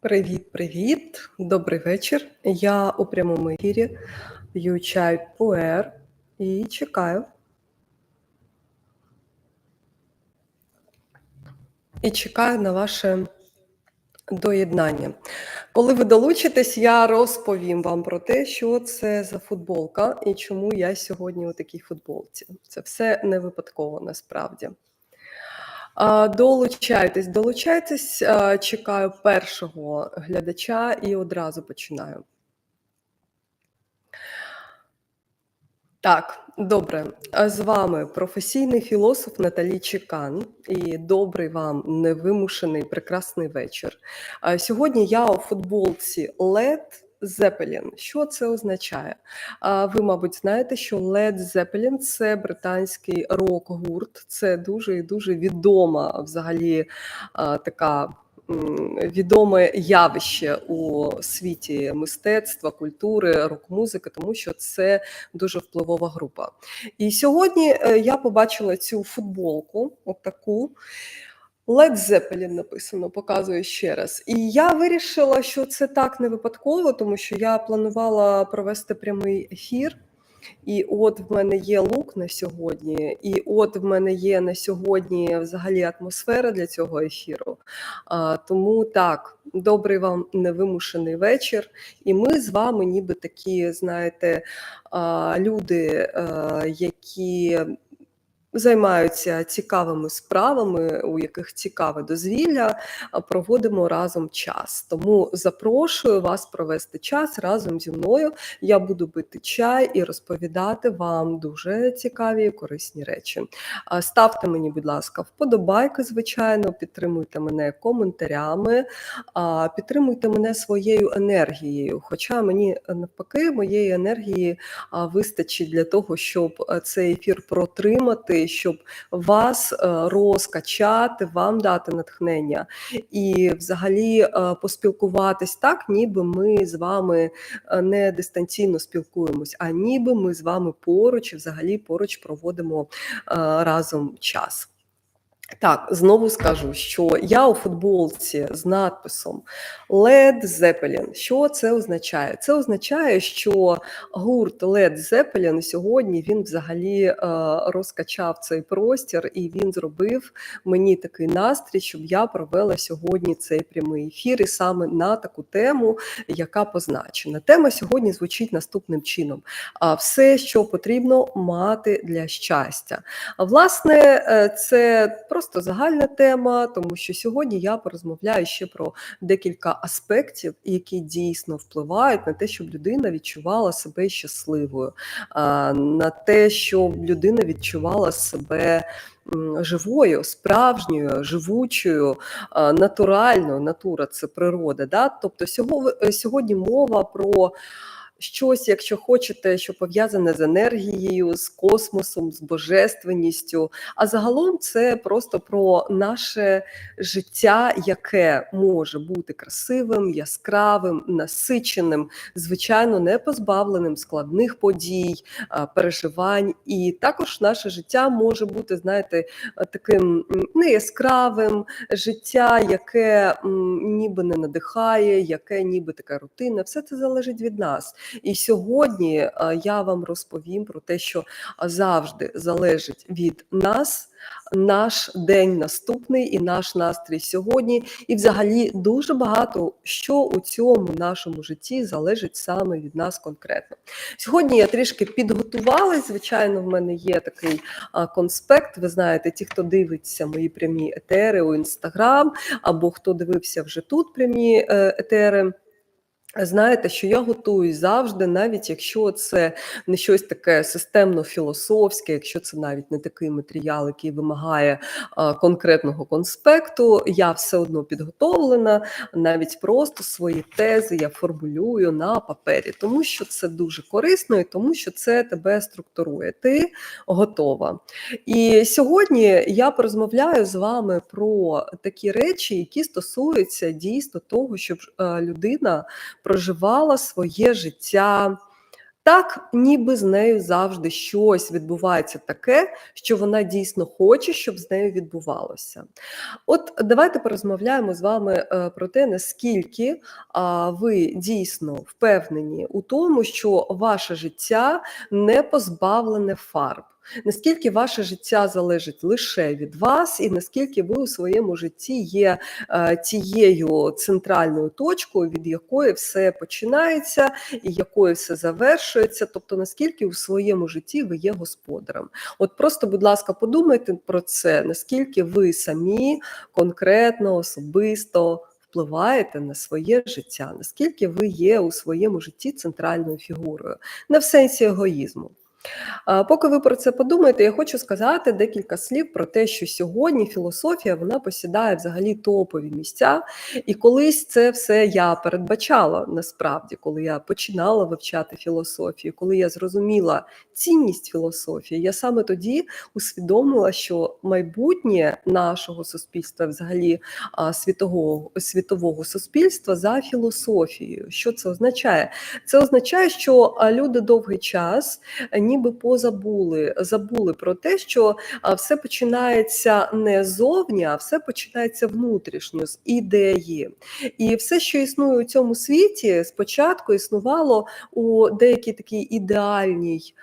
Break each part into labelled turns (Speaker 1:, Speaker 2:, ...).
Speaker 1: Привіт, привіт, добрий вечір. Я у прямому ефірі п'ю чай пуер і чекаю. І чекаю на ваше доєднання. Коли ви долучитесь, я розповім вам про те, що це за футболка і чому я сьогодні у такій футболці. Це все не випадково насправді. Долучайтесь, долучайтесь, чекаю першого глядача і одразу починаю. Так, добре. З вами професійний філософ Наталі Чекан і добрий вам невимушений прекрасний вечір. Сьогодні я у футболці LED Zeppelin. Що це означає? А Ви, мабуть, знаєте, що Led Zeppelin – це британський рок-гурт, це дуже і дуже відома взагалі така. Відоме явище у світі мистецтва, культури, рок-музики, тому що це дуже впливова група. І сьогодні е, я побачила цю футболку, отаку. Led Zeppelin написано, показую ще раз. І я вирішила, що це так не випадково, тому що я планувала провести прямий ефір. І от в мене є лук на сьогодні, і от в мене є на сьогодні взагалі атмосфера для цього ефіру. А, Тому так, добрий вам невимушений вечір. І ми з вами, ніби такі, знаєте, а, люди, а, які займаються цікавими справами, у яких цікаве дозвілля, проводимо разом час. Тому запрошую вас провести час разом зі мною. Я буду пити чай і розповідати вам дуже цікаві і корисні речі. Ставте мені, будь ласка, вподобайки, звичайно, підтримуйте мене коментарями, підтримуйте мене своєю енергією. Хоча мені навпаки моєї енергії вистачить для того, щоб е, цей ефір протримати, щоб вас е, розкачати, вам дати натхнення і взагалі е, поспілкуватись так, ніби ми з вами е, не дистанційно спілкуємось, а ніби ми з вами поруч і взагалі поруч проводимо разом час. Так, знову скажу, що я у футболці з надписом Led Zeppelin. Що це означає? Це означає, що гурт Led Zeppelin сьогодні він взагалі е, розкачав цей простір і він зробив мені такий настрій, щоб я провела сьогодні цей прямий ефір і саме на таку тему, яка позначена. Тема сьогодні звучить наступним чином: все, що потрібно мати для щастя. Власне, е, це просто загальна тема, тому що сьогодні я порозмовляю ще про декілька аспектів, які дійсно впливають на те, щоб людина відчувала себе щасливою, на те, щоб людина відчувала себе. Живою, справжньою, живучою, натуральною, натура це природа. Да? Тобто сьогодні мова про щось, якщо хочете, що пов'язане з енергією, з космосом, з божественністю. А загалом це просто про наше життя, яке може бути красивим, яскравим, насиченим, звичайно, не позбавленим складних подій, переживань. І також наше життя може бути, знаєте, таким неяскравим життя, яке ніби не надихає, яке ніби така рутина. Все це залежить від нас. І сьогодні е, я вам розповім про те, що завжди залежить від нас. Наш день наступний і наш настрій сьогодні, і взагалі дуже багато що у цьому нашому житті залежить саме від нас конкретно. Сьогодні я трішки підготувалась. Звичайно, в мене є такий конспект. Ви знаєте, ті, хто дивиться мої прямі етери у інстаграм, або хто дивився вже тут прямі е, етери. Знаєте, що я готуюсь завжди, навіть якщо це не щось таке системно-філософське, якщо це навіть не такий матеріал, який вимагає а, конкретного конспекту, я все одно підготовлена, навіть просто свої тези я формулюю на папері, тому що це дуже корисно і тому, що це тебе структурує. Ти готова. І сьогодні я порозмовляю з вами про такі речі, які стосуються дійсно того, щоб е, людина проживала своє життя Так, ніби з нею завжди щось відбувається таке, що вона дійсно хоче, щоб з нею відбувалося. От давайте порозмовляємо з вами е, про те, наскільки ви дійсно впевнені у тому, що ваше життя не позбавлене фарб. Наскільки ваше життя залежить лише від вас, і наскільки ви у своєму житті є е, тією центральною точкою, від якої все починається і якою все завершується, тобто наскільки у своєму житті ви є господарем? От просто, будь ласка, подумайте про це, наскільки ви самі конкретно, особисто. Впливаєте на своє життя, наскільки ви є у своєму житті центральною фігурою, не в сенсі егоїзму. Поки ви про це подумаєте, я хочу сказати декілька слів про те, що сьогодні філософія вона посідає взагалі топові місця, і колись це все я передбачала насправді, коли я починала вивчати філософію, коли я зрозуміла цінність філософії, я саме тоді усвідомила, що майбутнє нашого суспільства, взагалі світового світового суспільства, за філософією. Що це означає? Це означає, що люди довгий час ніби позабули забули про те, що все починається не зовні, а все починається внутрішньо з ідеї. І все, що існує у цьому світі, спочатку існувало у деякій такій ідеальній,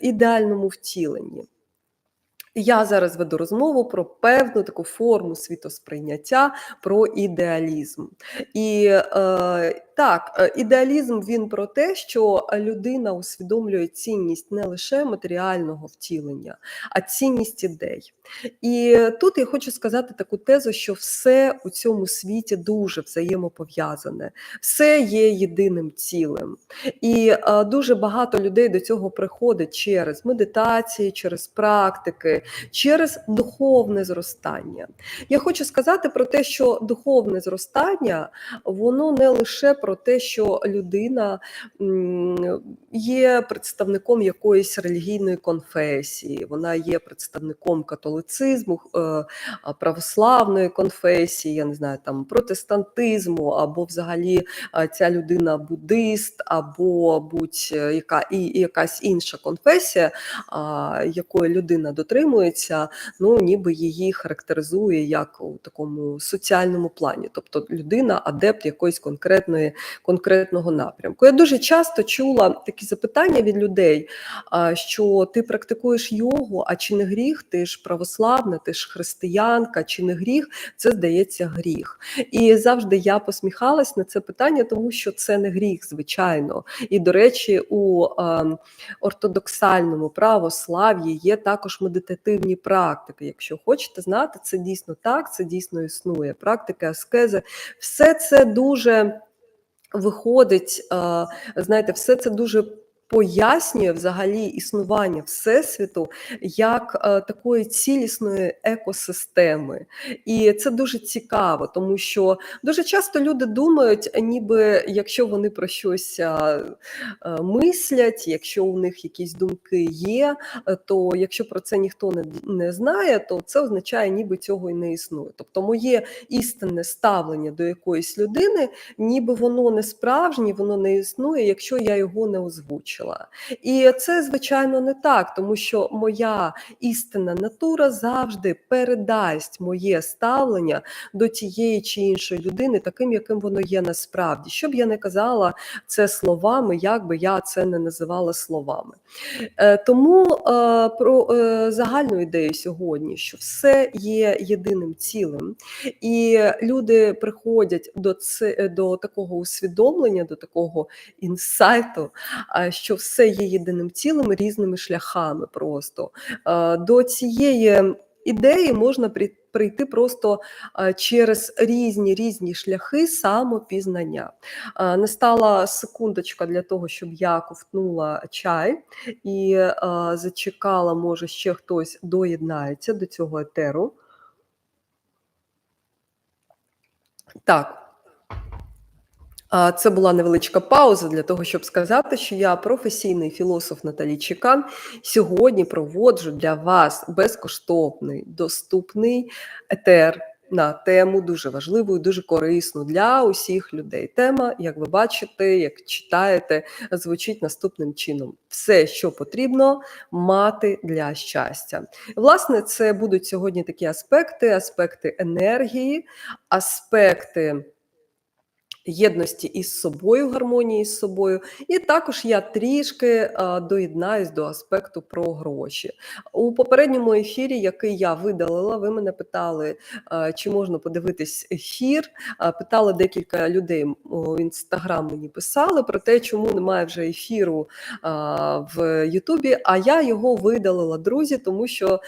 Speaker 1: ідеальному втіленні. Я зараз веду розмову про певну таку форму світосприйняття, про ідеалізм. І е, так, е, ідеалізм він про те, що людина усвідомлює цінність не лише матеріального втілення, а цінність ідей. І тут я хочу сказати таку тезу, що все у цьому світі дуже взаємопов'язане, все є єдиним цілим. І е, дуже багато людей до цього приходить через медитації, через практики, через духовне зростання. Я хочу сказати про те, що духовне зростання, воно не лише про те, що людина є представником якоїсь релігійної конфесії, вона є представником католицизму, е, православної конфесії, я не знаю, там протестантизму, або взагалі ця людина буддист, або будь-яка і якась інша конфесія, якої людина дотримується, ну ніби її характеризує як у такому соціальному плані, тобто людина адепт якоїсь конкретної конкретного напрямку. Я дуже часто чула такі запитання від людей, що ти практикуєш йогу, а чи не гріх? Ти ж православна, ти ж християнка, чи не гріх? Це здається гріх. І завжди я посміхалась на це питання, тому що це не гріх, звичайно. І, до речі, у ортодоксальному православ'ї є також медитативні практики. Якщо хочете знати, це дійсно так, це дійсно існує. Практика аскези, все це дуже виходить, знаєте, все це дуже пояснює взагалі існування всесвіту як е, такої цілісної екосистеми, і це дуже цікаво, тому що дуже часто люди думають, ніби якщо вони про щось е, е, мислять, якщо у них якісь думки є, то якщо про це ніхто не, не знає, то це означає, ніби цього і не існує. Тобто, моє істинне ставлення до якоїсь людини, ніби воно не справжнє, воно не існує, якщо я його не озвучу бачила. І це, звичайно, не так, тому що моя істинна натура завжди передасть моє ставлення до тієї чи іншої людини, таким, яким воно є насправді. Що б я не казала це словами, як би я це не називала словами. Е, тому е, про е, загальну ідею сьогодні, що все є єдиним цілим, і люди приходять до це до такого усвідомлення, до такого інсайту, що що все є єдиним цілим різними шляхами. Просто до цієї ідеї можна прийти просто через різні різні шляхи самопізнання. Настала секундочка для того, щоб я ковтнула чай і зачекала, може, ще хтось доєднається до цього етеру. Так. Це була невеличка пауза для того, щоб сказати, що я професійний філософ Наталі Чекан. Сьогодні проводжу для вас безкоштовний доступний етер на тему дуже важливу і дуже корисну для усіх людей. Тема, як ви бачите, як читаєте, звучить наступним чином: все, що потрібно мати для щастя. Власне, це будуть сьогодні такі аспекти: аспекти енергії, аспекти. Єдності із собою, гармонії з собою, і також я трішки а, доєднаюсь до аспекту про гроші у попередньому ефірі, який я видалила. Ви мене питали, а, чи можна подивитись ефір. А, питали декілька людей в інстаграм. Мені писали про те, чому немає вже ефіру в Ютубі. А я його видалила, друзі, тому що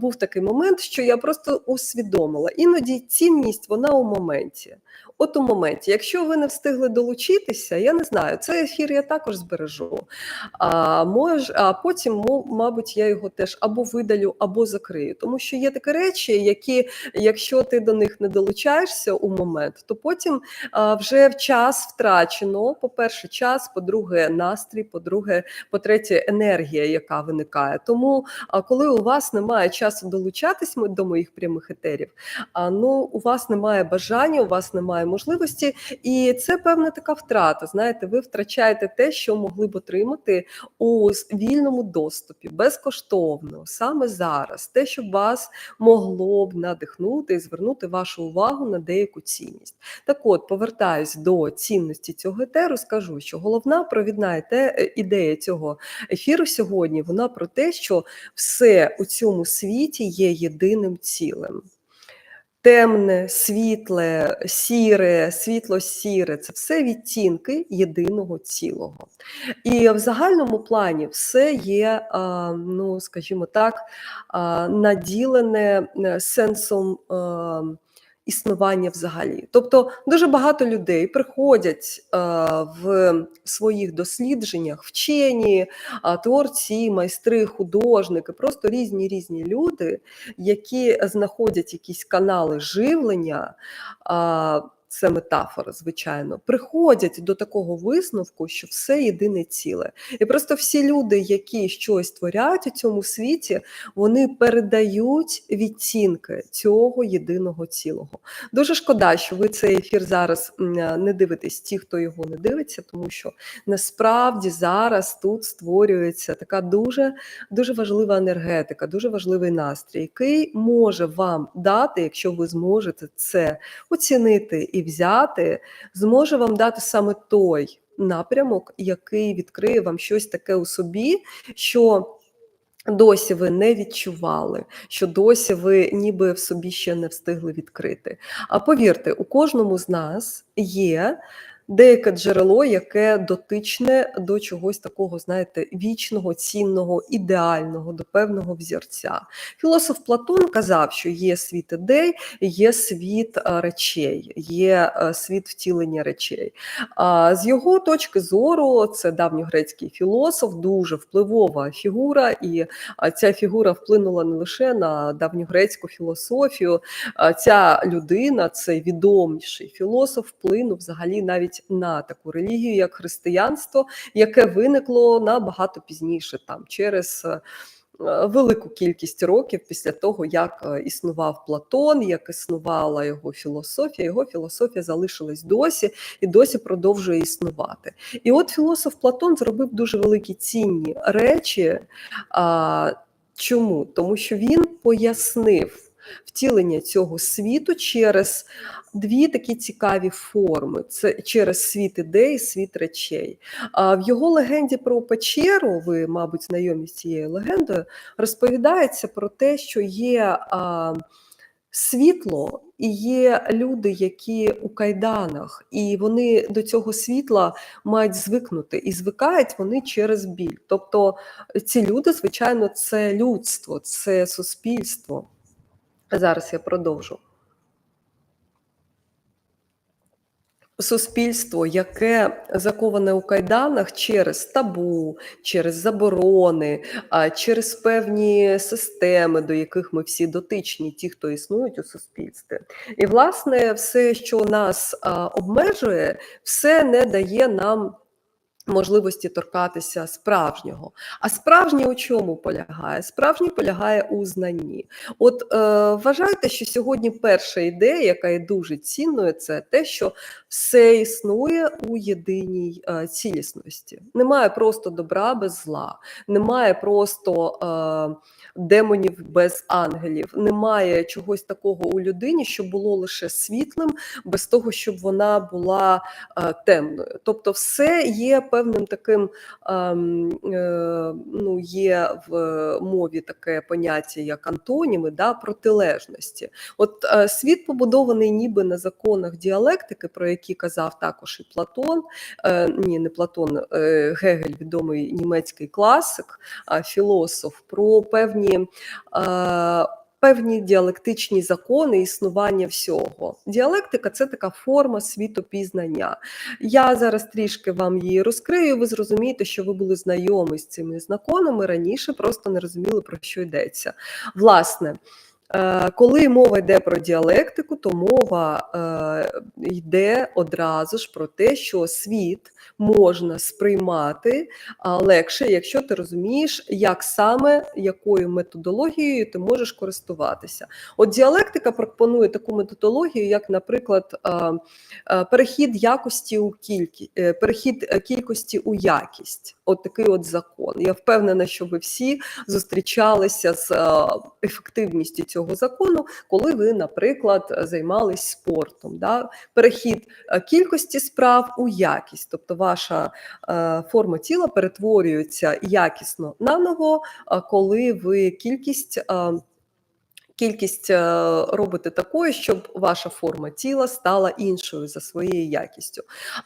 Speaker 1: був такий момент, що я просто усвідомила. Іноді цінність вона у моменті. От у моменті, якщо ви не встигли долучитися, я не знаю, цей ефір я також збережу. А мож, а потім, мабуть, я його теж або видалю, або закрию. Тому що є такі речі, які, якщо ти до них не долучаєшся у момент, то потім а, вже в час втрачено. По-перше, час, по-друге, настрій, по-друге, по-третє, енергія, яка виникає. Тому, а коли у вас немає часу долучатись до моїх прямих етерів, а ну у вас немає бажання, у вас немає можливості, і це певна така втрата. Знаєте, ви втрачаєте те, що могли б отримати у вільному доступі, безкоштовно, саме зараз, те, що вас могло б надихнути і звернути вашу увагу на деяку цінність. Так, от повертаюсь до цінності цього етеру, скажу, що головна провідна е, ідея цього ефіру сьогодні вона про те, що все у цьому світі є єдиним цілим темне, світле, сіре, світло-сіре це все відтінки єдиного цілого. І в загальному плані все є, ну скажімо так, наділене е, сенсом існування взагалі. Тобто дуже багато людей приходять е, в своїх дослідженнях, вчені, е, творці, майстри, художники, просто різні різні люди, які знаходять якісь канали живлення. Це метафора, звичайно, приходять до такого висновку, що все єдине ціле. І просто всі люди, які щось творять у цьому світі, вони передають відцінки цього єдиного цілого. Дуже шкода, що ви цей ефір зараз не дивитесь, ті, хто його не дивиться, тому що насправді зараз тут створюється така дуже дуже важлива енергетика, дуже важливий настрій, який може вам дати, якщо ви зможете це оцінити і взяти, зможе вам дати саме той напрямок, який відкриє вам щось таке у собі, що досі ви не відчували, що досі ви ніби в собі ще не встигли відкрити. А повірте, у кожному з нас є деяке джерело, яке дотичне до чогось такого, знаєте, вічного, цінного, ідеального, до певного взірця. Філософ Платон казав, що є світ ідей, є світ речей, є світ втілення речей. А з його точки зору, це давньогрецький філософ, дуже впливова фігура, і ця фігура вплинула не лише на давньогрецьку філософію. Ця людина, цей відоміший філософ, вплинув взагалі навіть на таку релігію, як християнство, яке виникло набагато пізніше, там через е, велику кількість років після того, як е, існував Платон, як існувала його філософія, його філософія залишилась досі і досі продовжує існувати. І от філософ Платон зробив дуже великі цінні речі. Чому? Тому що він пояснив втілення цього світу через дві такі цікаві форми: це через світ ідей, світ речей. А в його легенді про печеру, ви, мабуть, знайомі з цією легендою, розповідається про те, що є. А, Світло і є люди, які у кайданах, і вони до цього світла мають звикнути, і звикають вони через біль. Тобто ці люди, звичайно, це людство, це суспільство. Зараз я продовжу. Суспільство, яке заковане у кайданах через табу, через заборони, через певні системи, до яких ми всі дотичні, ті, хто існують у суспільстві. І, власне, все, що нас обмежує, все не дає нам можливості торкатися справжнього. А справжнє у чому полягає? Справжнє полягає у знанні. От е, вважайте, що сьогодні перша ідея, яка є дуже цінною, це те, що все існує у єдиній е, цілісності. Немає просто добра без зла, немає просто е, демонів без ангелів, немає чогось такого у людині, що було лише світлим, без того, щоб вона була е, темною. Тобто, все є певним таким, ем, е, ну є в мові таке поняття, як антоніми, да, протилежності. От е, світ побудований ніби на законах діалектики, про які казав також і Платон, е, ні, не Платон, Гегель, відомий німецький класик, філософ, про певні. Певні діалектичні закони існування всього. Діалектика це така форма світопізнання. Я зараз трішки вам її розкрию. Ви зрозумієте, що ви були знайомі з цими законами раніше, просто не розуміли, про що йдеться. Власне, коли мова йде про діалектику, то мова е, йде одразу ж про те, що світ можна сприймати легше, якщо ти розумієш, як саме якою методологією ти можеш користуватися. От діалектика пропонує таку методологію, як, наприклад, а, перехід якості у кількість, перехід е, кількості у якість. От такий от закон. Я впевнена, що ви всі зустрічалися з ефективністю цього закону, коли ви, наприклад, займались спортом. Да? Перехід е, кількості справ у якість, тобто ваша е, форма тіла перетворюється якісно наново, е, коли ви кількість. Кількість е, робите такою, щоб ваша форма тіла стала іншою за своєю якістю.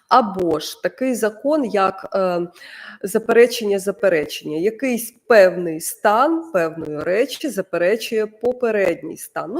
Speaker 1: Або ж такий закон, як е, заперечення заперечення, якийсь певний стан певної речі заперечує попередній стан. Ну,